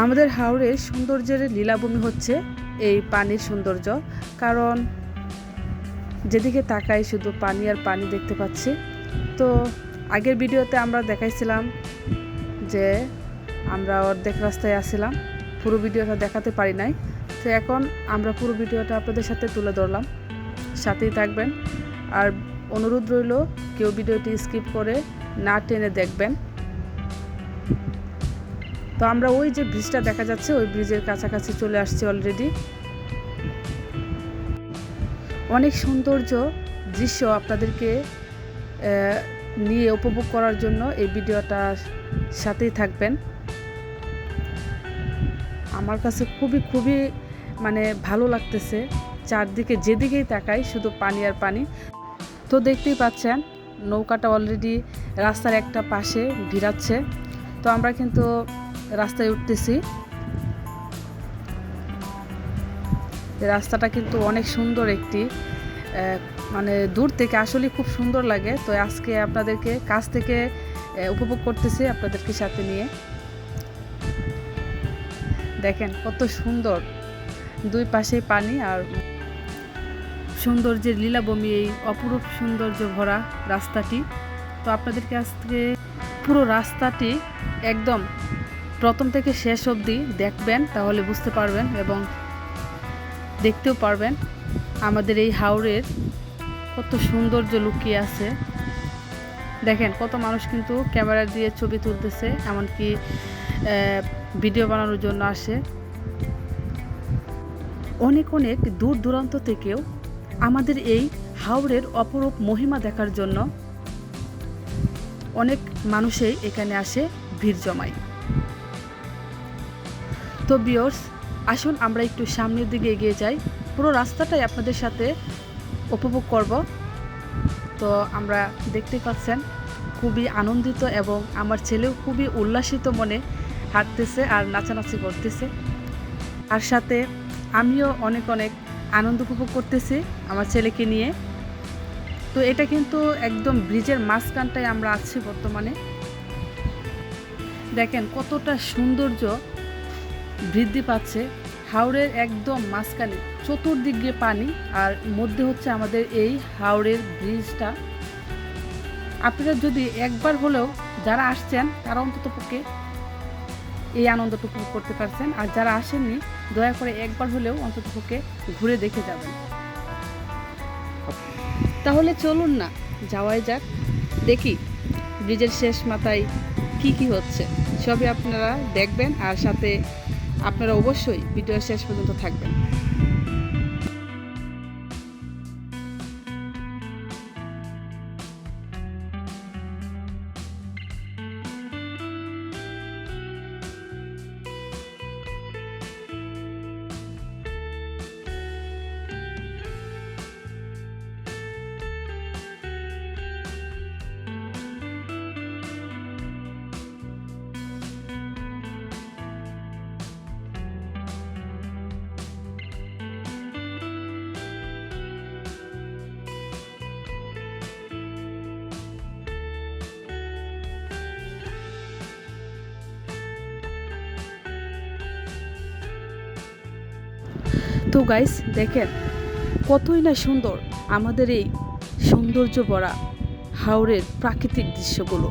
আমাদের হাওড়ের সৌন্দর্যের লীলাভূমি হচ্ছে এই পানির সৌন্দর্য। কারণ যেদিকে তাকাই শুধু পানি আর পানি দেখতে পাচ্ছি। তো আগের ভিডিওতে আমরা দেখাইছিলাম যে আমরা অর্ধেক রাস্তায় আসছিলাম, পুরো ভিডিওটা দেখাতে পারি নাই। তো এখন আমরা পুরো ভিডিওটা আপনাদের সাথে তুলে ধরলাম। সাথেই থাকবেন। আর অনুরোধ রইল, কেউ ভিডিওটি স্কিপ করে না টেনে দেখবেন। তো আমরা ওই যে ব্রিজটা দেখা যাচ্ছে, ওই ব্রিজের কাছাকাছি চলে আসছি অলরেডি অনেক সৌন্দর্য দৃশ্য আপনাদেরকে নিয়ে উপভোগ করার জন্য এই ভিডিওটা সাথেই থাকবেন। আমার কাছে খুবই খুবই মানে ভালো লাগতেছে, চারদিকে যেদিকেই তাকাই শুধু পানি আর পানি। তো দেখতেই পাচ্ছেন, নৌকাটা অলরেডি রাস্তার একটা পাশে ভিড়াচ্ছে। তো আমরা কিন্তু রাস্তায় উঠতেছি। রাস্তাটা কিন্তু অনেক সুন্দর একটি মানে দূর থেকে আসলে খুব সুন্দর লাগে। তো আজকে আপনাদেরকে কাছ থেকে উপভোগ করতেছি আপনাদেরকে সাথে নিয়ে। দেখেন কত সুন্দর। দুই পাশে পানি আর সৌন্দর্যের লীলাভূমি, এই অপরূপ সৌন্দর্য ভরা রাস্তাটি। তো আপনাদেরকে আজকে পুরো রাস্তাটি একদম প্রথম থেকে শেষ অবধি দেখবেন, তাহলে বুঝতে পারবেন এবং দেখতেও পারবেন আমাদের এই হাওড়ের কত সৌন্দর্য লুকিয়ে আছে। দেখেন, কত মানুষ কিন্তু ক্যামেরা দিয়ে ছবি তুলতেছে, এমনকি ভিডিও বানানোর জন্য আসে। অনেক অনেক দূর দূরান্ত থেকেও আমাদের এই হাওড়ের অপরূপ মহিমা দেখার জন্য অনেক মানুষই এখানে আসে ভিড় জমায়। তো বিয়র্স আসুন আমরা একটু সামনের দিকে এগিয়ে যাই। পুরো রাস্তাটাই আপনাদের সাথে উপভোগ করব। তো আমরা দেখতে পাচ্ছেন, খুবই আনন্দিত এবং আমার ছেলেও খুবই উল্লাসিত মনে হাঁটতেছে আর নাচানাচি করতেছে। আর সাথে আমিও অনেক অনেক আনন্দ উপভোগ করতেছি আমার ছেলেকে নিয়ে। তো এটা কিন্তু একদম ব্রিজের মাঝখানটায় আমরা আছি বর্তমানে। দেখেন কতটা সৌন্দর্য বৃদ্ধি পাচ্ছে। হাওড়ের একদম মাঝখানে চতুর্দিক দিয়ে পানি আর মধ্যে হচ্ছে আমাদের এই হাওড়ের ব্রিজটা। আপনারা যদি একবার হলেও যারা আসছেন, তারা অন্তত পক্ষে এই আনন্দটা উপভোগ করতে পারছেন। আর যারা আসেননি, দয়া করে একবার হলেও অন্তত পক্ষে ঘুরে দেখে যাবেন। তাহলে চলুন না, যাওয়াই যাক। দেখি ব্রিজের শেষ মাথায় কি কি হচ্ছে। সবই আপনারা দেখবেন আর সাথে আপনারা অবশ্যই ভিডিওর শেষ পর্যন্ত থাকবেন। তো গাইস দেখেন, কতই না সুন্দর আমাদের এই সৌন্দর্য ভরা হাওড়ের প্রাকৃতিক দৃশ্যগুলো।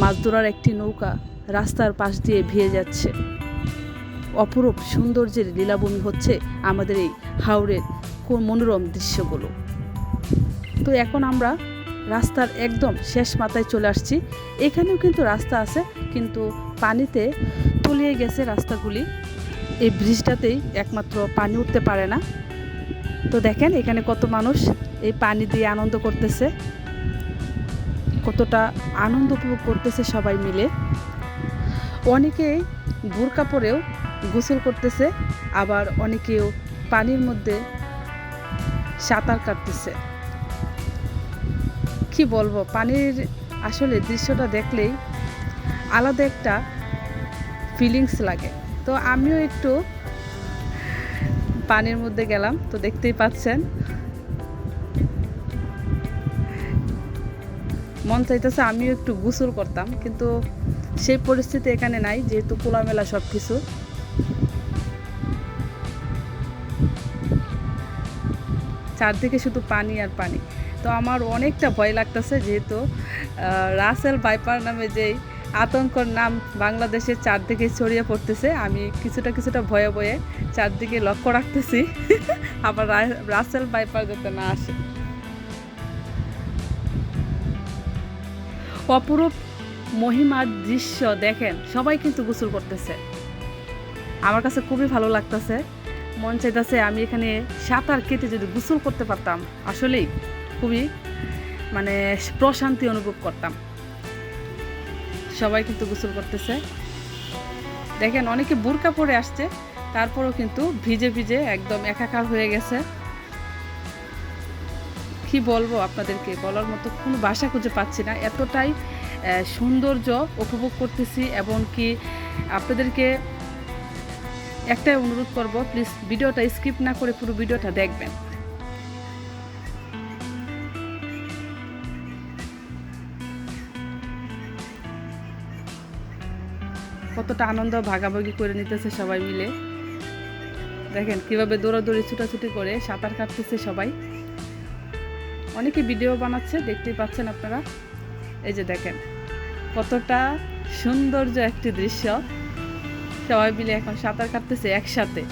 মাছ ধরার একটি নৌকা রাস্তার পাশ দিয়ে ভিয়ে যাচ্ছে। অপরূপ সৌন্দর্যের লীলাভূমি হচ্ছে আমাদের এই হাওড়ের মনোরম দৃশ্যগুলো। তো এখন আমরা রাস্তার একদম শেষ মাথায় চলে আসছি। এখানেও কিন্তু রাস্তা আছে, কিন্তু পানিতে তলিয়ে গেছে রাস্তাগুলি। এই ব্রিজটাতেই একমাত্র পানি উঠতে পারে না। তো দেখেন এখানে কত মানুষ এই পানি দিয়ে আনন্দ করতেছে। কতটা আনন্দ উপভোগ করতেছে সবাই মিলে। অনেকেই বোরকা পরেও গোসল করতেছে, আবার অনেকেও পানির মধ্যে সাঁতার কাটতেছে। কি বলব, পানির আসলে দৃশ্যটা দেখলেই আলাদা একটা ফিলিংস লাগে। তো আমিও একটু পানির মধ্যে গেলাম, তো দেখতেই পাচ্ছেন। মন চাইতেছে আমিও একটু গোসল করতাম, কিন্তু সেই পরিস্থিতি এখানে নাই, যেহেতু খোলামেলা সব কিছু চারদিকে শুধু পানি আর পানি। তো আমার অনেকটা ভয় লাগতেছে, যেহেতু রাসেল বাইপার নামে যেই আতঙ্কর নাম বাংলাদেশের চারদিকে ছড়িয়ে পড়তেছে। আমি কিছুটা কিছুটা ভয়ে ভয়ে চারদিকে লক্ষ্য রাখতেছি। আবার রাসেল বাইপার যাতে না আসে। অপরূপ মহিমার দৃশ্য দেখেন, সবাই কিন্তু গোসল করতেছে। আমার কাছে খুবই ভালো লাগতেছে। মন চাইতেছে আমি এখানে সাঁতার কেটে যদি গোসল করতে পারতাম, আসলেই খুবই মানে প্রশান্তি অনুভব করতাম। সবাই কিন্তু গোসল করতেছে। দেখেন অনেকে বুরকা পরে আসছে, তারপরেও কিন্তু ভিজে ভিজে একদম একাকার হয়ে গেছে। কি বলব আপনাদেরকে, বলার মতো কোনো ভাষা খুঁজে পাচ্ছি না। এতটাই সৌন্দর্য উপভোগ করতেছি এবং কি আপনাদেরকে একটাই অনুরোধ করব, প্লিজ ভিডিওটা স্কিপ না করে পুরো ভিডিওটা দেখবেন। কতটা আনন্দ ভাগাভাগি করে নিতেছে সবাই মিলে। দেখেন কীভাবে দৌড়াদৌড়ি, ছুটাছুটি করে সাঁতার কাটতেছে সবাই। অনেকে ভিডিও বানাচ্ছে, দেখতেই পাচ্ছেন আপনারা। এই যে দেখেন, কতটা সৌন্দর্য একটি দৃশ্য। সবাই মিলে এখন সাঁতার কাটতেছে একসাথে।